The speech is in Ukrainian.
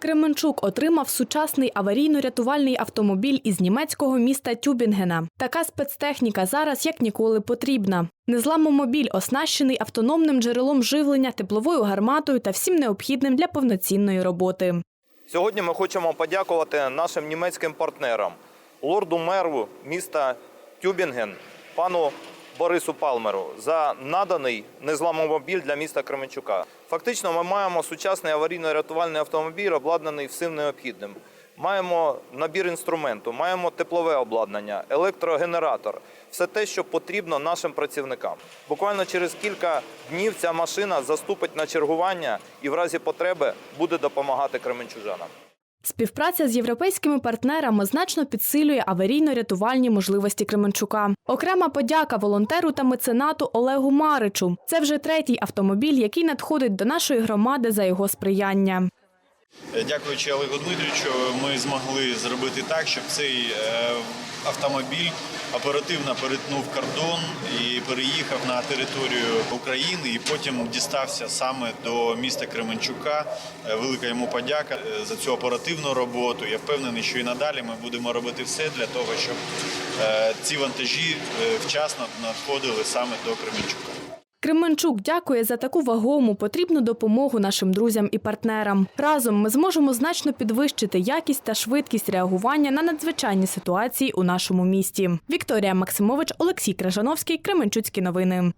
Кременчук отримав сучасний аварійно-рятувальний автомобіль із німецького міста Тюбінгена. Така спецтехніка зараз як ніколи потрібна. Незламомобіль оснащений автономним джерелом живлення, тепловою гарматою та всім необхідним для повноцінної роботи. Сьогодні ми хочемо подякувати нашим німецьким партнерам, лорду меру міста Тюбінген, пану Борису Палмеру, за наданий незламомобіль для міста Кременчука. Фактично, ми маємо сучасний аварійно-рятувальний автомобіль, обладнаний всім необхідним. Маємо набір інструменту, маємо теплове обладнання, електрогенератор, все те, що потрібно нашим працівникам. Буквально через кілька днів ця машина заступить на чергування і в разі потреби буде допомагати кременчужанам. Співпраця з європейськими партнерами значно підсилює аварійно-рятувальні можливості Кременчука. Окрема подяка волонтеру та меценату Олегу Маричу. Це вже третій автомобіль, який надходить до нашої громади за його сприяння. Дякуючи Олегу Дмитричу, ми змогли зробити так, щоб цей е, автомобіль оперативно перетнув кордон і переїхав на територію України, і потім дістався саме до міста Кременчука. Е, Велика йому подяка е, за цю оперативну роботу. Я впевнений, що і надалі ми будемо робити все для того, щоб е, ці вантажі вчасно надходили саме до Кременчука. Кременчук дякує за таку вагому потрібну допомогу нашим друзям і партнерам. Разом ми зможемо значно підвищити якість та швидкість реагування на надзвичайні ситуації у нашому місті. Вікторія Максимович, Олексій Крижановський, Кременчуцькі новини.